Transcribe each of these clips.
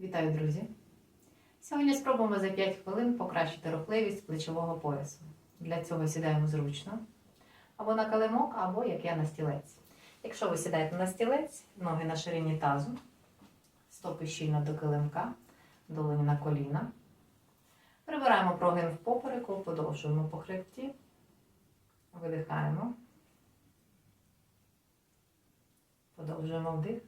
Вітаю, друзі! Сьогодні спробуємо за 5 хвилин покращити рухливість плечового поясу. Для цього сідаємо зручно, або на килимок, або як я на стілець. Якщо ви сідаєте на стілець, ноги на ширині тазу, стопи щільно до килимка, долоні на коліна. Прибираємо прогин в попереку, подовжуємо по хребті, видихаємо, подовжуємо вдих.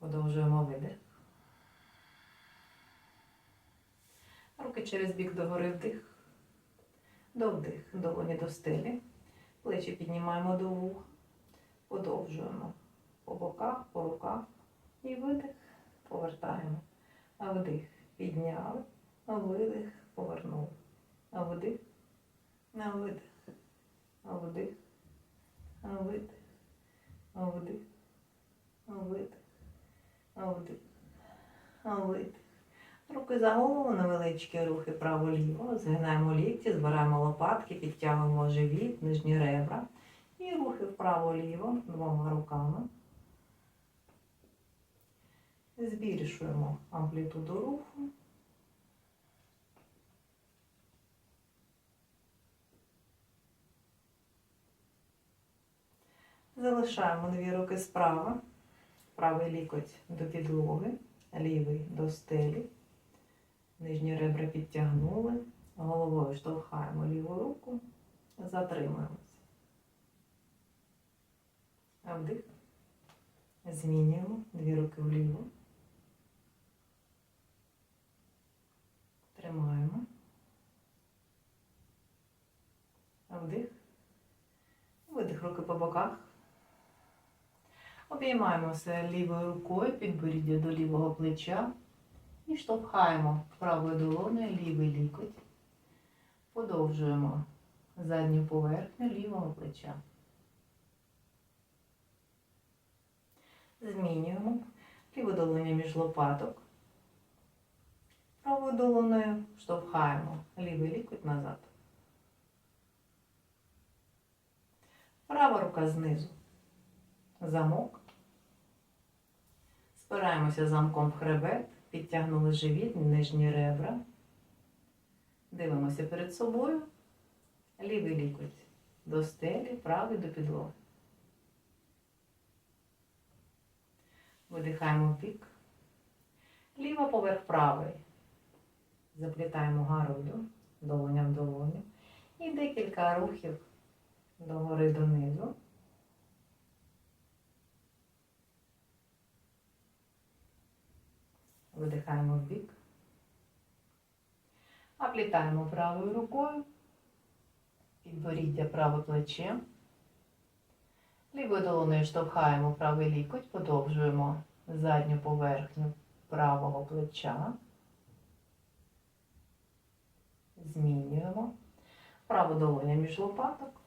Подовжуємо видих. Руки через бік догори вдих. До вдих. Долоні до стелі. Плечі піднімаємо до вух. Подовжуємо по боках, по руках. І видих. Повертаємо. А вдих. Підняли. Видих. Повернули. А вдих. На видих. А вдих. А видих. Вдих. Видих. Вдих. Руки за голову, невеличкі рухи право-ліво. Згинаємо лікті, збираємо лопатки, підтягуємо живіт, нижні ребра. І рухи вправо-ліво двома руками. Збільшуємо амплітуду руху. Залишаємо дві руки справа. Правий лікоть до підлоги, лівий до стелі. Нижні ребра підтягнули. Головою штовхаємо ліву руку, затримуємося. Вдих. Змінюємо дві руки вліво. Тримаємо. А вдих. Видих руки по боках. Обіймаємося лівою рукою, підборіддя до лівого плеча і штовхаємо правою долоною лівий лікоть. Подовжуємо задню поверхню лівого плеча. Змінюємо ліву долоню між лопаток. Правою долоною штовхаємо лівий лікоть назад. Права рука знизу. Замок. Спираємося замком в хребет, підтягнули живіт, нижні ребра. Дивимося перед собою. Лівий лікоть до стелі, правий до підлоги. Видихаємо в бік. Ліва поверх правий. Заплітаємо гарою, долоня в долоню. І декілька рухів догори донизу. Видихаємо в бік. Оплітаємо правою рукою. Підборіддя праве плече. Лівою долоною штовхаємо правий лікоть, подовжуємо задню поверхню правого плеча. Змінюємо. Праву долоня між лопаток.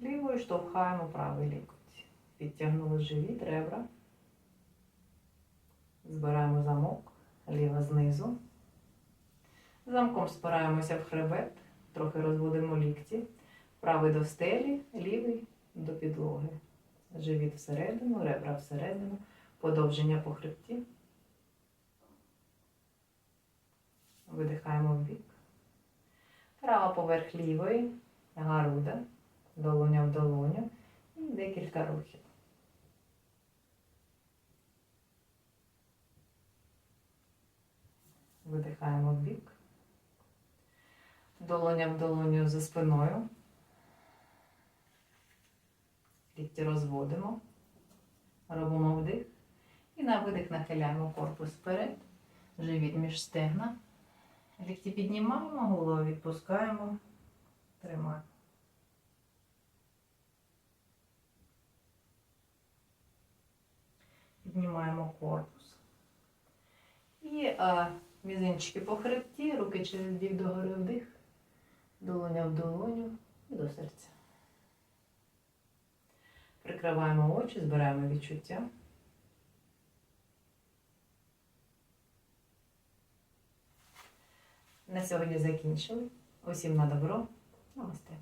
Лівою штовхаємо правий лікоть. Підтягнули живіт, ребра. Збираємо замок, знизу. Замком спираємося в хребет, трохи розводимо лікті. Правий до стелі, лівий до підлоги. Живіт всередину, ребра всередину, подовження по хребті. Видихаємо в бік. Права поверх лівої, гаруда, долоня в долоню і декілька рухів. Видихаємо в бік. Долоня в долоню за спиною. Лікті розводимо. Робимо вдих. І на видих нахиляємо корпус вперед. Живіт між стегна. Лікті піднімаємо, голову відпускаємо. Тримаємо. Піднімаємо корпус. І а, мізинчики по хребті, руки через бік догори вдих, долоня в долоню і до серця. Прикриваємо очі, збираємо відчуття. На сьогодні закінчили. Усім на добро. Намасте.